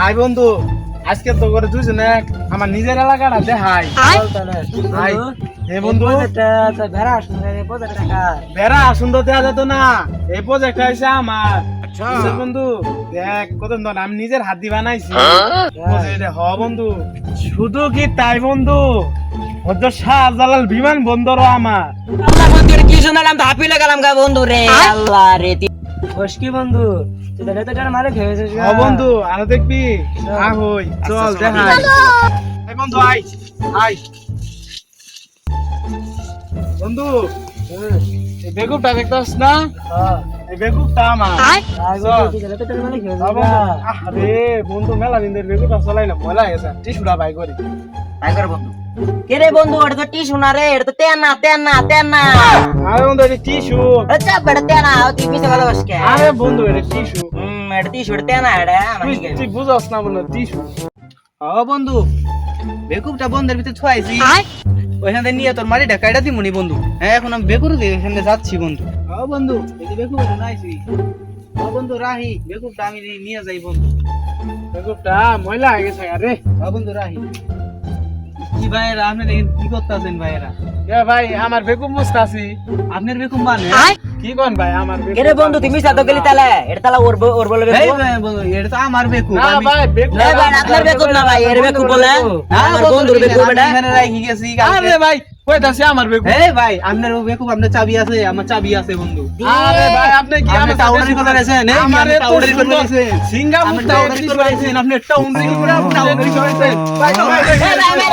High বন্ধু আজকে তো করে দুজনে আমার নিজের এলাকাটা দেখাই। হাই। হে বন্ধু বেড়া সুন্দর দেওয়া যেত না। এই প্রজেক্ট হয়েছে আমার। বুঝছ বন্ধু? দেখ কত আমি নিজের হাত দিয়ে বানাইছি। হ বন্ধু। শুধু কি তাই বন্ধু? হয়তো শাহজালাল বিমান বন্দরও আমার। আল্লাহ বন্ধু কি শুনলাম? তো হাপিলে গেলাম গা বন্ধু রে। আল্লাহ রে বন্ধু? তুই তাহলে তো মারে খেয়েছিস হ বন্ধু আরও দেখবি? আ হই। চল দেখাই এই বন্ধু আই আই বন্ধু এই বেগুনটা দেখতাস না? এই বেগুনটা আমার। আরে বন্ধু মেলা দিন ধরে চলাই চলাইলাম ময়লা গেছে। টিসুটা বাই করি। করে বন্ধু। কে রে বন্ধু এটা তো টিসু না রে এটা তো তেনা তেনা তেনা আরে বন্ধু এটা টিসু আচ্ছা বেটা তেনা তুই পিছে ভালোবাস কে? আরে বন্ধু এটা টিসু হুম এটা টিসু এটা তেনা এটা তুই বুঝাস না বন্ধু টিসু ও বন্ধু বেকুবটা বন্ধের ভিতরে ছুয়াইছি ওইখান থেকে নিয়ে তোর মাটিটা কাইটা দিমুনি বন্ধু। হ্যাঁ এখন আমি বেকুর দিয়ে এখানে যাচ্ছি বন্ধু। ও বন্ধু। এই বেকুব নাইছি ও বন্ধু রাহি বেকুবটা আমি নিয়ে যাই বন্ধু। বেগুনটা ময়লা হয়ে গেছে আরে। ও বন্ধু রাহি। কি ভাইয়েরা আপনি দেখেন কি করতেছেন ভাইয়েরা? ভাই আমার মুস্তাছি আপনার বেকুব মানে? কি কোন ভাই আমার বেগুন বন্ধু তুমি সাথে গেলি তাহলে এটা তাহলে ওর ওর বলে এই ভাই, বন্ধু, এটা তো আমার বেকুব না ভাই বেগুন না ভাই আপনার বেকু না ভাই এর বেকু বলে। আমার বন্ধুর বেকু আমি এখানে রাখি গেছি আরে ভাই কই আমার বেগুন এই ভাই আপনার বেকুব আপনার চাবি আছে আমার চাবি আছে বন্ধু। আরে ভাই আপনি কি আমার টাউনের কথা গেছেন এই আমারে সিঙ্গাপুর আপনি ভাই ভাই।